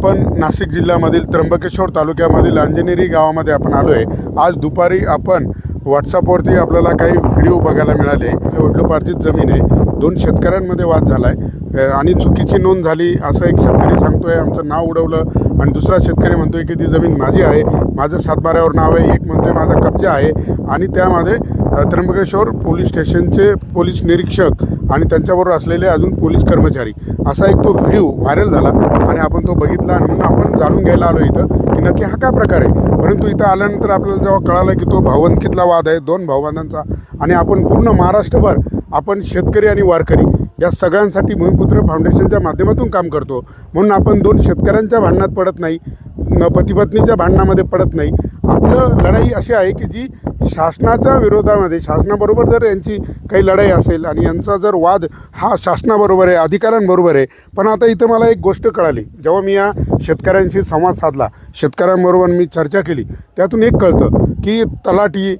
आपण नाशिक जिल्ह्यामधील त्र्यंबकेश्वर तालुक्यामधील अंजनेरी गावामध्ये आपण आलो आहे आज दुपारी आपण व्हॉट्सअपवरती आपल्याला काही व्हिडिओ बघायला मिळाले. वडलोपार्जित जमीन आहे. दोन शेतकऱ्यांमध्ये वाद झाला आहे आणि चुकीची नोंद झाली असं एक शेतकरी सांगतो आहे आमचं नाव उडवलं. आणि दुसरा शेतकरी म्हणतो आहे की ती जमीन माझी आहे. माझं सातबाऱ्यावर नाव आहे. एक म्हणतो आहे माझा कब्जा आहे. आणि त्यामध्ये त्र्यंबकेश्वर पोलीस स्टेशनचे पोलीस निरीक्षक आणि त्यांच्याबरोबर असलेले अजून पोलीस कर्मचारी. असा एक तो व्हिडिओ व्हायरल झाला आणि आपण तो बघितला आणि म्हणून आपण जाणून घ्यायला आलो इथं की नक्की हा काय प्रकार आहे. परंतु इथं आल्यानंतर आपल्याला जेव्हा कळालं की तो भावंकीतला वाद आहे दोन भावबांधांचा आणि आपण पूर्ण महाराष्ट्रभर आपण शेतकरी आणि वारकरी या सगळ्यांसाठी भूमिपुत्र फाउंडेशनच्या माध्यमातून काम करतो. म्हणून आपण दोन शेतकऱ्यांच्या भांडणात पडत नाही न पतीपत्नीच्या भांडणामध्ये पडत नाही आपलं लढाई अशी आहे की जी शासनाच्या विरोधामध्ये शासनाबरोबर जर यांची काही लढाई असेल आणि यांचा जर वाद हा शासनाबरोबर आहे अधिकाऱ्यांबरोबर आहे पण आता इथं मला एक गोष्ट कळाली. जेव्हा मी या शेतकऱ्यांशी संवाद साधला शेतकऱ्यांबरोबर मी चर्चा केली त्यातून एक कळतं की तलाठी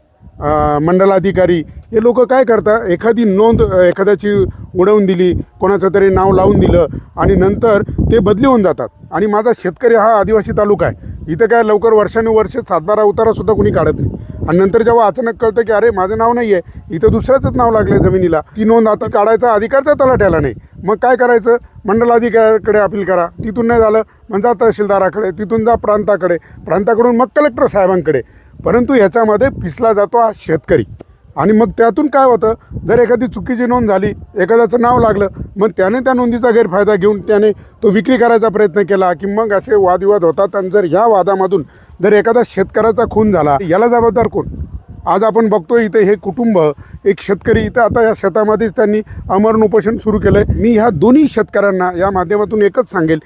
मंडलाधिकारी हे लोक काय करतात एखादी नोंद एखाद्याची उडवून दिली कोणाचं तरी नाव लावून दिलं आणि नंतर ते बदली होऊन जातात. आणि माझा शेतकरी हा आदिवासी तालुका आहे. इथं काय लवकर वर्षानुवर्ष सातबारा उतारासुद्धा कुणी काढत नाही. आणि नंतर जेव्हा अचानक कळतं की अरे माझं नाव नाही आहे इथं दुसऱ्याचंच नाव लागलं आहे जमिनीला ती नोंद आता काढायचा अधिकार त्या तलाठ्याला नाही. मग काय करायचं? मंडलाधिकाऱ्याकडे अपील करा. तिथून नाही झालं मग जा तहसीलदाराकडे तिथून जा प्रांताकडे. प्रांताकडून मग कलेक्टर साहेबांकडे. परंतु ह्याच्यामध्ये पिसला जातो हा शेतकरी. आणि मग त्यातून काय होतं? जर एखादी चुकीची नोंद झाली एखाद्याचं नाव लागलं मग त्याने त्या नोंदीचा गैरफायदा घेऊन त्याने तो विक्री करायचा प्रयत्न केला की मग असे वादविवाद होतात. आणि जर ह्या वादामधून जर एखादा शेतकऱ्याचा खून झाला याला जबाबदार कोण? आज आपण बघतो इथे हे कुटुंब एक शेतकरी इथं आता या शेतामध्येच त्यांनी अमरण उपोषण सुरू केलं आहे मी ह्या दोन्ही शेतकऱ्यांना या माध्यमातून एकच सांगेल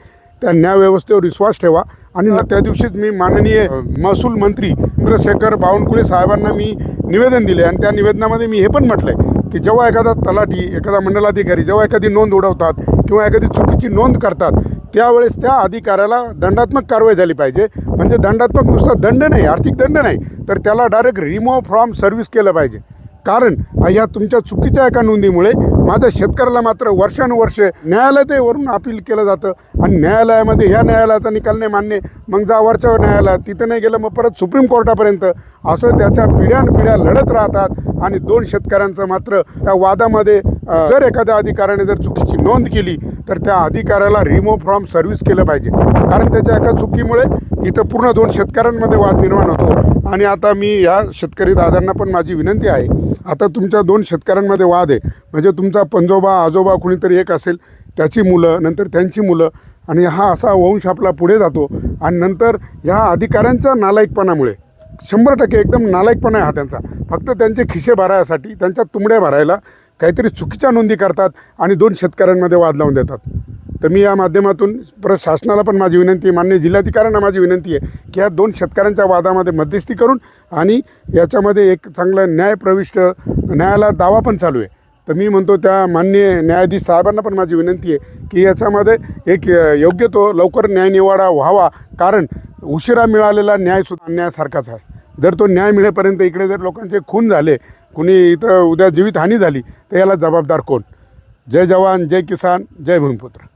त्या न्यायव्यवस्थेवर विश्वास ठेवा. आणि न- त्या दिवशीच मी माननीय अ, महसूल मंत्री चंद्रशेखर बावनकुळे साहेबांना मी निवेदन दिले. आणि त्या निवेदनामध्ये मी हे पण म्हटलंय की जेव्हा एखादा तलाठी एखादा मंडलाधिकारी जेव्हा एखादी नोंद उडवतात किंवा एखादी चुकीची नोंद करतात त्यावेळेस त्या अधिकाऱ्याला दंडात्मक कारवाई झाली पाहिजे. म्हणजे दंडात्मक नुसता दंड नाही आर्थिक दंड नाही तर त्याला डायरेक्ट रिमूव्ह फ्रॉम सर्व्हिस केलं पाहिजे. कारण या तुमच्या चुकीच्या एका नोंदीमुळे माझ्या शेतकऱ्याला मात्र वर्षानुवर्ष न्यायालयातवरून अपील केलं जातं. आणि न्यायालयामध्ये ह्या न्यायालयाचा निकाल नाही मान्य. मग जा वरच्या न्यायालयात तिथं नाही गेलं मग परत सुप्रीम कोर्टापर्यंत. असं त्याच्या पिढ्यानपिढ्या लढत राहतात. आणि दोन शेतकऱ्यांचं मात्र त्या वादामध्ये जर एखाद्या अधिकाऱ्याने जर चुकीची नोंद केली तर त्या अधिकाऱ्याला रिमूव्ह फ्रॉम सर्व्हिस केलं पाहिजे. कारण त्याच्या एका चुकीमुळे इथं पूर्ण दोन शेतकऱ्यांमध्ये वाद निर्माण होतो. आणि आता मी या शेतकरी दादांना पण माझी विनंती आहे आता तुमच्या दोन शेतकऱ्यांमध्ये वाद आहे. म्हणजे तुमचा पंजोबा आजोबा कुणीतरी एक असेल त्याची मुलं नंतर त्यांची मुलं आणि हा असा वंश आपला पुढे जातो. आणि नंतर ह्या अधिकाऱ्यांच्या नालायकपणामुळे शंभर टक्के एकदम नालायकपणा आहे हा त्यांचा. फक्त त्यांचे खिसे भरायसाठी त्यांच्या तुंबड्या भरायला काहीतरी चुकीच्या नोंदी करतात आणि दोन शेतकऱ्यांमध्ये वाद लावून देतात. तर मी या माध्यमातून परत शासनाला पण माझी विनंती आहे मान्य जिल्हाधिकाऱ्यांना माझी विनंती आहे की या दोन शेतकऱ्यांच्या वादामध्ये मध्यस्थी करून आणि याच्यामध्ये एक चांगलं न्याय प्रविष्ट न्यायाला दावा पण चालू आहे. तर मी म्हणतो त्या मान्य न्यायाधीश साहेबांना पण माझी विनंती आहे की याच्यामध्ये एक योग्य तो लवकर न्यायनिवाडा व्हावा कारण उशिरा मिळालेला न्यायसुद्धा अन्यायासारखाच आहे. जर तो न्याय मिळेपर्यंत इकडे जर लोकांचे खून झाले कुणी इथं उद्या जीवितहानी झाली तर याला जबाबदार कोण? जय जवान जय किसान जय भूमिपुत्र.